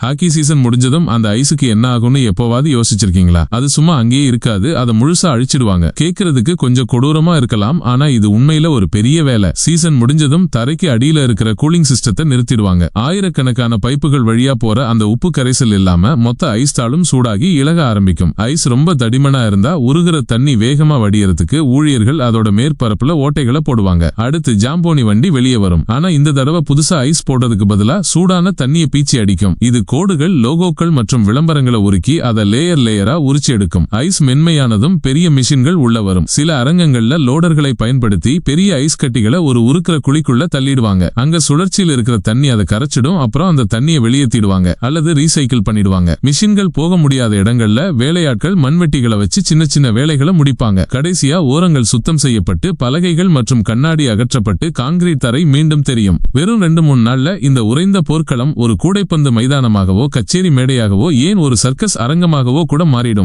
Hockey season முடிஞ்சதும் அந்த ஐஸுக்கு என்ன ஆகும்னு எப்போவாது யோசிச்சிருக்கீங்களா? அது சும்மா அங்கேயே இருக்காது அதை முழுசா அழிச்சிடுவாங்க. கேட்கறதுக்கு கொஞ்சம் கொடூரமா இருக்கலாம் ஆனா இது உண்மையில ஒரு பெரிய வேலை. சீசன் முடிஞ்சதும் தரைக்கு அடியில இருக்கிற கூலிங் சிஸ்டத்தை நிறுத்திடுவாங்க. ஆயிரக்கணக்கான பைப்புகள் வழியா போற அந்த உப்பு கரைசல் இல்லாம மொத்த ஐஸ் தாளும் சூடாகி இழக ஆரம்பிக்கும். ஐஸ் ரொம்ப தடிமனா இருந்தா உருகிற தண்ணி வேகமா வடியறதுக்கு ஊழியர்கள் அதோட மேற்பரப்புல ஓட்டைகளை போடுவாங்க. அடுத்து ஜாம்போனி வண்டி வெளியே வரும். ஆனா இந்த தடவை புதுசா ஐஸ் போடுறதுக்கு பதிலா சூடான தண்ணியை பீச்சி அடிக்கும். இது கோடுகள் லோகோக்கள் மற்றும் விளம்பரங்களை உருக்கி அதை லேயர் லேயரா உரிச்சு எடுக்கும். ஐஸ் மென்மையானதும் பெரிய மிஷின்கள் உள்ள வரும். சில அரங்கங்கள்ல லோடர்களை பயன்படுத்தி பெரிய ஐஸ் கட்டிகளை ஒரு உருக்கிற குழிக்குள்ள தள்ளிடுவாங்க. அங்க சுழற்சியில் இருக்கிற தண்ணி அதை கரைச்சிடும். அப்புறம் அந்த தண்ணியை வெளியேற்றிடுவாங்க அல்லது ரீசைக்கிள் பண்ணிடுவாங்க. மிஷின்கள் போக முடியாத இடங்கள்ல வேலையாட்கள் மண்வெட்டிகளை வச்சு சின்ன சின்ன வேலைகளை முடிப்பாங்க. கடைசியா ஓரங்கள் சுத்தம் செய்யப்பட்டு பலகைகள் மற்றும் கண்ணாடி அகற்றப்பட்டு காங்கிரீட் தரை மீண்டும் தெரியும். வெறும் ரெண்டு மூணு நாள்ல இந்த உறைந்த போர்க்களம் ஒரு கூடைப்பந்து மைதானமாக அரங்கமாகவோ கச்சேரி மேடையாகவோ ஏன் ஒரு சர்க்கஸ் அரங்கமாகவோ கூட மாறிடும்.